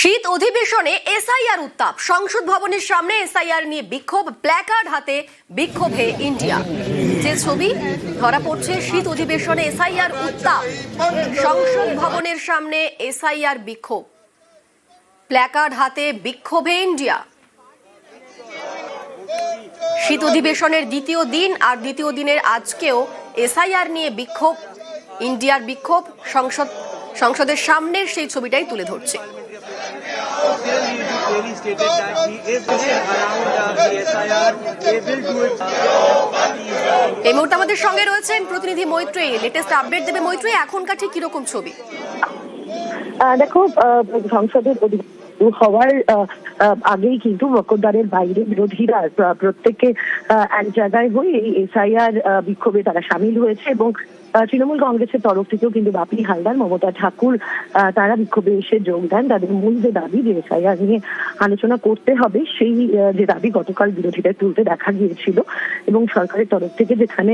শীত অধিবেশনে এসআইআর উত্তাপ। সংসদ ভবনের সামনে এসআইআর নিয়ে বিক্ষোভ, প্ল্যাকার্ড হাতে বিক্ষোভে ইন্ডিয়া। যে ছবি, ধরা পড়ছে শীত অধিবেশনে এসআইআর উত্তাপ। সংসদ ভবনের সামনে এসআইআর বিক্ষোভ। প্ল্যাকার্ড হাতে বিক্ষোভে ইন্ডিয়া। শীত অধিবেশনের দ্বিতীয় দিন আর দ্বিতীয় দিনের আজকেও এসআইআর নিয়ে বিক্ষোভ। ইন্ডিয়ার বিক্ষোভ সংসদ সংসদের সামনের সেই ছবিটাই তুলে ধরছে। Clearly, clearly stated that he is around the SIR. They will do it. এই মুহূর্তে আমাদের সঙ্গে রয়েছেন প্রতিনিধি মৈত্রী লেটেস্ট আপডেট দেবে মৈত্রী এখনকার ঠিক কীরকম ছবি দেখো সংসদের হওয়ার আগেই কিন্তু মকদ্দারের বাইরে বিরোধীরা প্রত্যেকে এক জায়গায় হয়ে এই এসআইআর বিক্ষোভে তারা সামিল হয়েছে এবং তৃণমূল কংগ্রেসের তরফ থেকেও কিন্তু বাপি হালদার, মমতা ঠাকুর তারা বিক্ষোভে এসে যোগ দেন। তাদের মূল যে দাবি যে এসআইআর নিয়ে আলোচনা করতে হবে, সেই যে দাবি গতকাল বিরোধীদের তুলতে দেখা গিয়েছিল এবং সরকারের তরফ থেকে যেখানে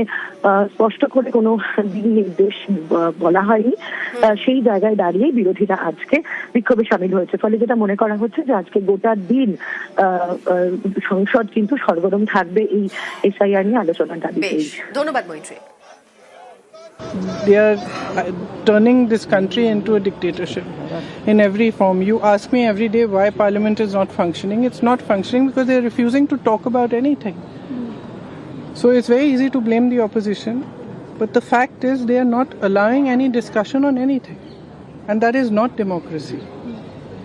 স্পষ্ট করে কোনো দিক নির্দেশ বলা হয়নি সেই জায়গায় দাঁড়িয়ে বিরোধীরা আজকে বিক্ষোভে সামিল হয়েছে। ফলে যেটা মনে করা হচ্ছে যে আজকে গোটা দিন সংসদ কিন্তু সরগরম থাকবে এই এসআইআর নিয়ে আলোচনার দাবিতেই বেশ ধন্যবাদ মৈত্রী they are uh, turning this country into a dictatorship in every form. You ask me every day why Parliament is not functioning. It's not functioning because they're refusing to talk about anything. So it's very easy to blame the opposition, but the fact is they are not allowing any discussion on anything. And that is not democracy.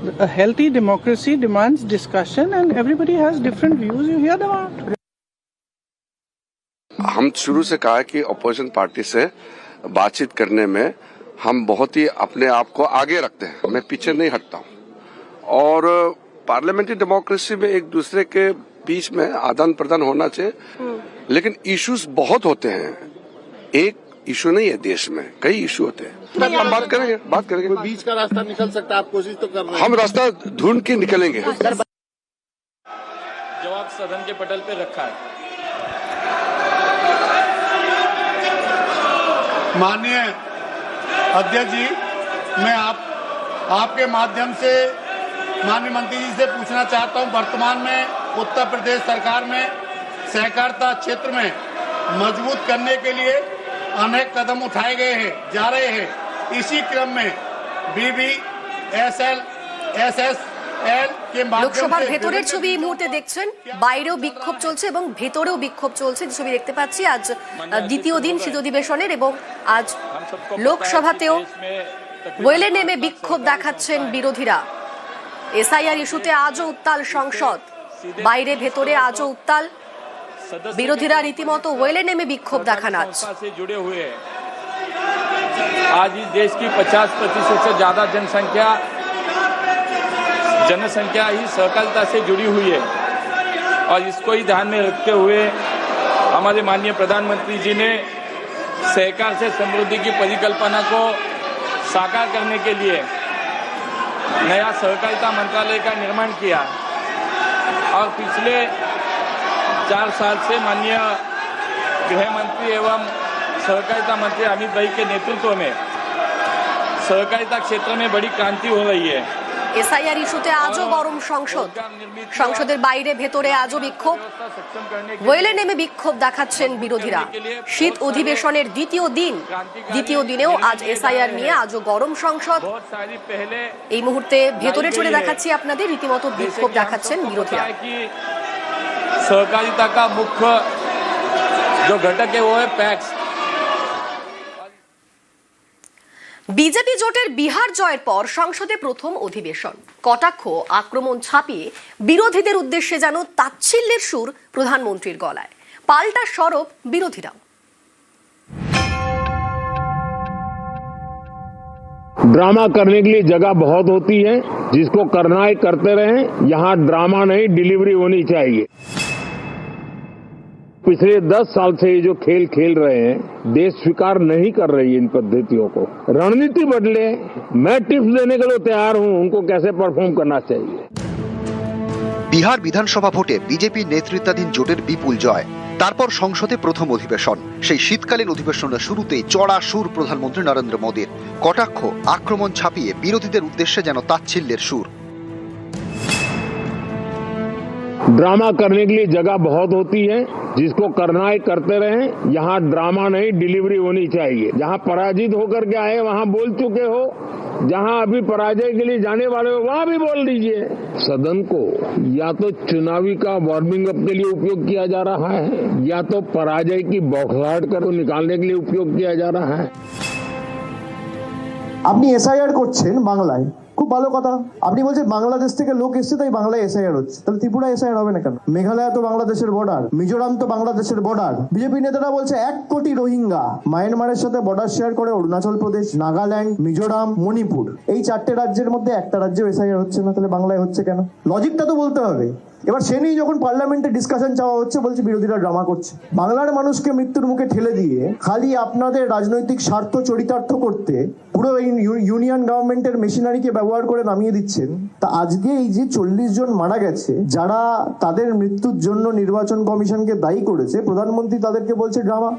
A healthy democracy demands discussion, and everybody has different views. You hear them out. हम शुरू से कहा कि opposition party से बातचीत करने में हम बहुत ही अपने आप को आगे रखते हैं। मैं पीछे नहीं हटता हूँ। और पार्लियामेंट्री डेमोक्रेसी में एक दूसरे के बीच में आदान प्रदान होना चाहिए। लेकिन इश्यूज़ बहुत होते हैं। एक इशू नहीं है देश में कई इशू होते हैं। हम बात करेंगे बात करेंगे। बीच का रास्ता निकल सकता है आप कोशिश तो कर रहे हैं। हम रास्ता ढूंढ के निकलेंगे। जवाब सदन के पटल पे रखा है। माननीय अध्यक्ष जी मैं आप आपके माध्यम से माननीय मंत्री जी से पूछना चाहता हूँ वर्तमान में उत्तर प्रदेश सरकार में सहकारिता क्षेत्र में मज़बूत करने के लिए अनेक कदम उठाए गए हैं जा रहे हैं। इसी क्रम में B B S L S S L के माध्यम লোকসভার से ভেতরের विभिन्न ছবি এই মুহূর্তে দেখছেন বাইরেও বিক্ষোভ চলছে এবং ভেতরেও বিক্ষোভ চলছে যে ছবি দেখতে পাচ্ছি আজ আহ, দ্বিতীয় দিন শীত অধিবেশনের এবং আজ हम सबको লোকসভাতেও पता है कि देश में तकरीबन ওয়েলে নেমে বিক্ষোভ দেখাচ্ছেন বিরোধীরা এসআইআর ইস্যুতে আজও উত্তাল সংসদ বাইরে ভেতরে আজও উত্তাল सदस्य বিরোধীরা রীতিমতো ওয়েলে নেমে বিক্ষোভ দেখান আজ आज इस देश की 50 प्रतिशत से ज़्यादा जनसंख्या जनसंख्या ही सहकारिता से जुड़ी हुई है। और इसको ही ध्यान में रखते हुए हमारे माननीय प्रधानमंत्री जी ने सहकार से समृद्धि की परिकल्पना को साकार करने के लिए नया सहकारिता मंत्रालय का निर्माण किया। और पिछले चार साल से माननीय गृह मंत्री एवं सहकारिता मंत्री अमित भाई के नेतृत्व में सहकारिता क्षेत्र में बड़ी क्रांति हो रही है এসআইআর ইস্যুতে আজও গরম সংসদ সংসদের বাইরে ভেতরে আজও বিক্ষোভ व्यवस्था सक्षम करने के ওয়েলে নেমে বিক্ষোভ দেখাচ্ছেন বিরোধীরা শীত অধিবেশনের দ্বিতীয় দিন দ্বিতীয় দিনেও আজ এসআইআর নিয়ে আজও গরম সংসদ बहुत सारी पहले এই মুহূর্তে ভেতরে চলে দেখাচ্ছি আপনাদের রীতিমতো जैसे বিক্ষোভ कि हम দেখাচ্ছেন सबको বিরোধীরা पता है कि सहकारिता का मुख्य जो घटक है वो है पैक्स বিজেপি জোটের বিহার জয়ের পর সংসদে প্রথম অধিবেশন কটাক্ষ আক্রমণ ছাপিয়ে বিরোধীদের উদ্দেশ্যে যেন তাচ্ছিল্যের সুর প্রধানমন্ত্রীর গলায় পাল্টা সরব বিরোধীরাও ड्रामा करने के लिए जगह बहुत होती है जिसको करना है करते रहें यहाँ ड्रामा नहीं डिलीवरी होनी चाहिए पिछले दस साल से ये जो खेल खेल रहे हैं देश स्वीकार नहीं कर रही है इन पद्धतियों को रणनीति बदले मैं टिप्स देने के लिए तैयार हूं उनको कैसे परफॉर्म करना चाहिए বিহার বিধানসভা ভোটে বিজেপি নেতৃত্বাধীন জোটের বিপুল জয় তারপর সংসদে প্রথম অধিবেশন সেই শীতকালীন অধিবেশনের শুরুতেই চড়া সুর প্রধানমন্ত্রী নরেন্দ্র মোদীর কটাক্ষ আক্রমণ ছাপিয়ে বিরোধীদের উদ্দেশ্যে যেন তাচ্ছিল্যের সুর ड्रामा करने के लिए जगह बहुत होती है जिसको करना है करते रहे यहाँ ड्रामा नहीं डिलीवरी होनी चाहिए जहाँ पराजित होकर के आए वहाँ बोल चुके हो जहाँ अभी पराजय के लिए जाने वाले हो वहाँ भी बोल दीजिए सदन को या तो चुनावी का वार्मिंग अप के लिए उपयोग किया जा रहा है या तो पराजय की बौखलाहट कर निकालने के लिए उपयोग किया जा रहा है আপনি এসআইআর করছেন বাংলায় খুব ভালো কথা। আপনি বলছেন বাংলাদেশ থেকে লোক এসছে, তাই বাংলায় এসআইআর হচ্ছে। তাহলে ত্রিপুরা এসআইআর হবে না কেন? মেঘালয় তো বাংলাদেশের বর্ডার মিজোরাম তো বাংলাদেশের বর্ডার বিজেপি নেতারা বলছে এক কোটি রোহিঙ্গা মায়ানমারের সাথে বর্ডার শেয়ার করে অরুণাচল প্রদেশ, নাগাল্যান্ড, মিজোরাম, মণিপুর। এই চারটে রাজ্যের মধ্যে একটা রাজ্যে এসআইআর হচ্ছে না, তাহলে বাংলায় হচ্ছে কেন? লজিকটা তো বলতে হবে। এবার সে নিয়ে যখন পার্লামেন্টে ডিসকাশন চাওয়া হচ্ছে বলছে বিরোধীরা ড্রামা করছে। বাংলার মানুষকে মৃত্যুর মুখে ঠেলে দিয়ে খালি আপনাদের রাজনৈতিক স্বার্থ চরিতার্থ করতে পুরো এই ইউনিয়ন গভর্নমেন্টের মেশিনারিকে ব্যবহার করে নামিয়ে দিচ্ছেন। তা আজকে এই যে চল্লিশ জন মারা গেছে যারা তাদের মৃত্যুর জন্য নির্বাচন কমিশনকে দায়ী করেছে প্রধানমন্ত্রী তাদেরকে বলছে drama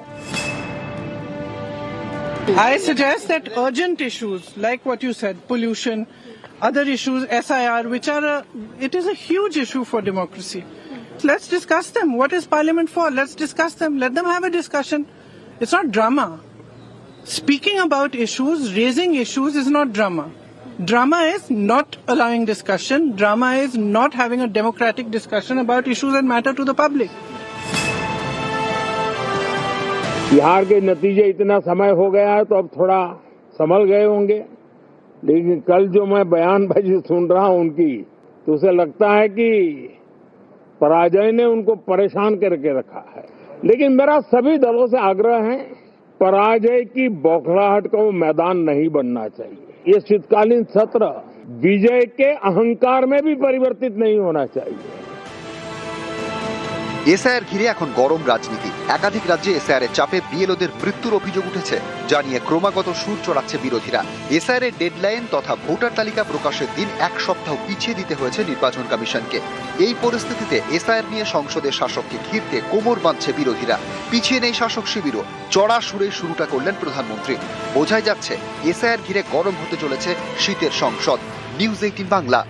I suggest that urgent issues, like what you said, pollution, other issues, SIR, which are a, it is a huge issue for democracy. Let's discuss them. What is Parliament for? Let's discuss them. Let them have a discussion. It's not drama. Speaking about issues, raising issues is not drama. Drama is not allowing discussion. Drama is not having a democratic discussion about issues that matter to the public. Bihar के नतीजे इतना समय हो गया है तो अब थोड़ा संभल गए होंगे लेकिन कल जो मैं बयानबाजी सुन रहा हूँ उनकी तो उसे लगता है कि पराजय ने उनको परेशान करके रखा है। लेकिन मेरा सभी दलों से आग्रह है, पराजय की बौखलाहट का वो मैदान नहीं बनना चाहिए। ये शीतकालीन सत्र विजय के अहंकार में भी परिवर्तित नहीं होना चाहिए। এসআইআর ঘিরে এখন গরম রাজনীতি। একাধিক রাজ্যে এসআইআর এর চাপে বিএলওদের মৃত্যুর অভিযোগ উঠেছে, যা নিয়ে ক্রমাগত সুর চড়াচ্ছে বিরোধীরা। এসআইআর এর ডেডলাইন তথা ভোটার তালিকা প্রকাশের দিন এক সপ্তাহ পিছিয়ে দিতে হয়েছে নির্বাচন কমিশনকে। এই পরিস্থিতিতে এসআইআর নিয়ে সংসদে শাসককে ঘিরতে কোমর বাঁধছে বিরোধীরা। পিছিয়ে নেই শাসক শিবিরও, চড়া সুরে শুরুটা করলেন প্রধানমন্ত্রী। বোঝাই যাচ্ছে, এসআইআর ঘিরে গরম হতে চলেছে শীতের সংসদ। News eighteen Bangla.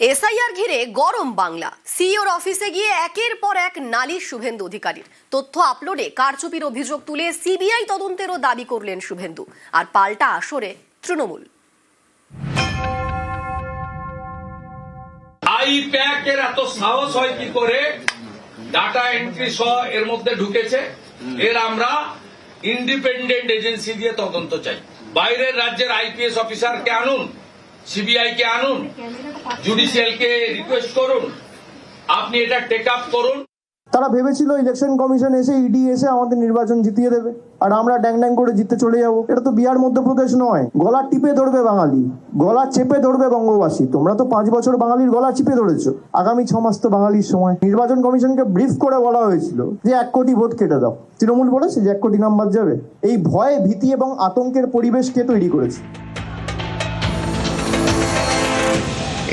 এসআইআর ঘিরে গরম বাংলা। সিইওর অফিসে গিয়ে একের পর এক নালিশ শুভেন্দু অধিকারীর। তথ্য আপলোডে কারচুপির অভিযোগ তুলে সিবিআই তদন্তেরও দাবি করলেন শুভেন্দু। আর পাল্টা আসরে তৃণমূল। আই প্যাকের এত সাহস হয় কি করে? ডাটা এন্ট্রি সহ এর মধ্যে ঢুকেছে। এর আমরা ইন্ডিপেন্ডেন্ট এজেন্সি দিয়ে তদন্ত চাই। বাইরের রাজ্যের আইপিএস অফিসারকে আনুন। সিবিআই কে আনুন জুডিশিয়ালকে রিকোয়েস্ট করুন, আপনি এটা টেক আপ করুন। তারা ভেবেছিল ইলেকশন কমিশন এসে ইডি এসে আমাদের নির্বাচন জিতিয়ে দেবে, আর আমরা ড্যাং ড্যাং করে জিততে চলে যাব। এটা তো বিহার মধ্যপ্রদেশ নয়, গলা টিপে ধরবে বাঙালি, গলা চেপে ধরবে বঙ্গবাসী। তোমরা তো পাঁচ বছর বাঙালির গলা চিপে ধরেছো। আগামী ছ মাস তো বাঙালির সময়। নির্বাচন কমিশনকে ব্রিফ করে বলা হয়েছিল যে এক কোটি ভোট কেটে দাও। তৃণমূল বলেছে যে এক কোটি নাম্বার যাবে। এই ভয় ভীতি এবং আতঙ্কের পরিবেশ কে তৈরি করেছে?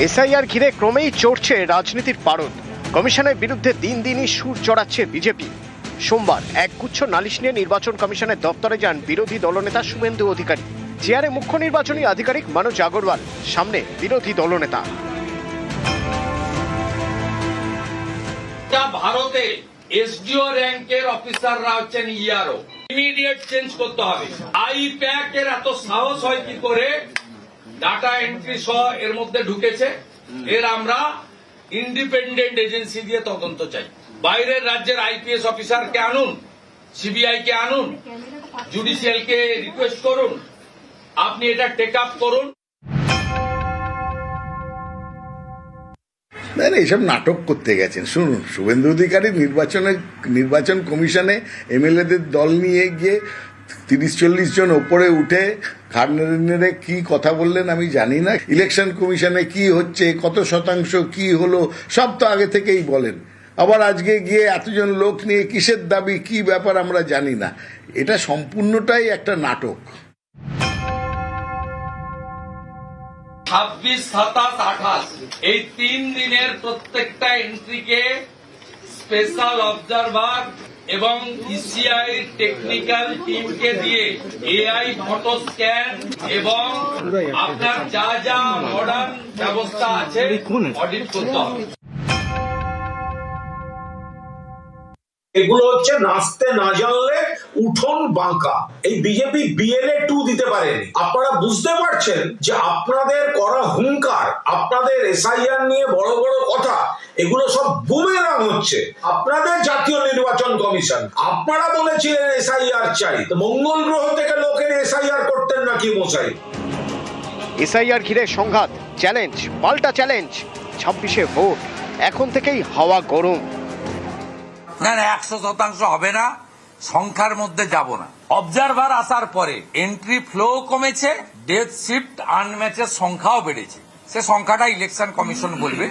এসআইআর ঘিরে ক্রমেই চড়ছে রাজনীতির পারদ। কমিশনের বিরুদ্ধে দিন দিনই সুর চড়াচ্ছে বিজেপি। সোমবার একগুচ্ছ নালিশ নিয়ে নির্বাচন কমিশনের দপ্তরে যান বিরোধী দলনেতা শুভেন্দু অধিকারী। চেয়ারে মুখ্য নির্বাচনী আধিকারিক মনোজ আগরওয়াল। সামনে বিরোধী দলনেতা। ভারতে এসডিও র্যাঙ্কের অফিসাররা হচ্ছেন ইআরও ইমিডিয়েট চেঞ্জ করতে হবে। আই প্যাকের এত সাহস হয় কি করে? ডাটা এন্ট্রি সহ এর মধ্যে ঢুকেছে। এর আমরা ইন্ডিপেন্ডেন্ট এজেন্সি দিয়ে তদন্ত চাই। বাইরের রাজ্যের আইপিএস অফিসারকে আনুন সিবিআই কে আনুন জুডিশিয়ালকে রিকোয়েস্ট করুন আপনি এটা টেক আপ করুন। না না এইসব নাটক করতে গেছেন। শুনুন শুভেন্দু অধিকারী নির্বাচনে নির্বাচন কমিশনে এমএলএদের দল নিয়ে গিয়ে তিরিশ চল্লিশ জন ওপরে উঠে নেড়ে কি কথা বললেন আমি জানি না। ইলেকশন কমিশনে কি হচ্ছে, কত শতাংশ কি হলো, সব তো আগে থেকেই বলেন। আবার আজকে গিয়ে এতজন লোক নিয়ে কিসের দাবি, কি ব্যাপার আমরা জানি না। এটা সম্পূর্ণটাই একটা নাটক। ছাব্বিশ, সাতাশ, আঠাশ, এই তিন দিনের প্রত্যেকটা এন্ট্রিকে স্পেশাল অবজারভার এবং ইসিআই টেকনিক্যাল টিমকে দিয়ে এআই ফটো স্ক্যান এবং আপনার যা যা মডার্ন ব্যবস্থা আছে অডিট করতে হবে। এগুলো হচ্ছে নাচতে না জানলে উঠোন বাঁকা। এই বিজেপি বিএলএ টু দিতে পারেনি। আপনারা বুঝতে পারছেন যে আপনাদের করা হুঙ্কার, আপনাদের এসআইআর নিয়ে বড় বড় কথা এগুলো সব বুমেরাং হচ্ছে। আপনাদের জাতীয় নির্বাচন কমিশন আপনারা বলেছিলেন এসআইআর চাই। তো মঙ্গল গ্রহ থেকে লোকের এসআইআর করতেন নাকি মশাই? এসআইআর ঘিরে সংঘাত চ্যালেঞ্জ পাল্টা চ্যালেঞ্জ ছাব্বিশে ভোট এখন থেকেই হাওয়া গরম। না না একশো শতাংশ হবে না সংখ্যার মধ্যে যাব না। অবজারভার আসার পরে এন্ট্রি ফ্লো কমেছে ডেথ শিফট আনম্যাচের সংখ্যাও বেড়েছে। সে সংখ্যাটা ইলেকশন কমিশন বলবে।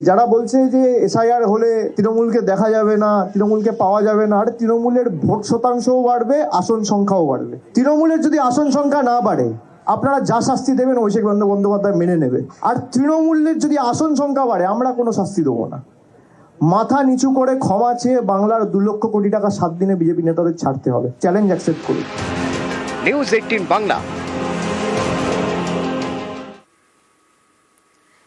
যারা বলছে যে এসআইআর হলে তৃণমূলকে দেখা যাবে না, তৃণমূলকে পাওয়া যাবে না, আর তৃণমূলের ভোট শতাংশও বাড়বে, আসন সংখ্যাও বাড়বে। তৃণমূলের যদি আসন সংখ্যা না বাড়ে, আপনারা যা শাস্তি দেবেন অভিষেক বন্দ্যোপাধ্যায় বন্দ্যোপাধ্যায় মেনে নেবে। আর তৃণমূলের যদি আসন সংখ্যা বাড়ে, আমরা কোনো শাস্তি দেবো না। মাথা নিচু করে ক্ষমা চেয়ে বাংলার দু লক্ষ কোটি টাকা সাত দিনে বিজেপি নেতাদের ছাড়তে হবে। চ্যালেঞ্জ অ্যাকসেপ্ট করুন। নিউজ এইটিন বাংলা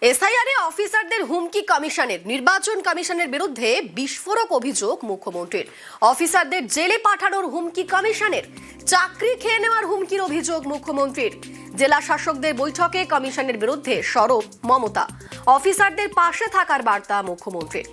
এসআইআরে অফিসারদের হুমকি কমিশনের, নির্বাচন কমিশনের বিরুদ্ধে বিস্ফোরক অভিযোগ মুখ্যমন্ত্রীর। অফিসারদের জেলে পাঠানোর হুমকি কমিশনের, চাকরি খেয়ে নেওয়ার হুমকির অভিযোগ মুখ্যমন্ত্রীর। জেলা শাসকদের বৈঠকে কমিশনের বিরুদ্ধে সরব মমতা। অফিসারদের পাশে থাকার বার্তা মুখ্যমন্ত্রীর।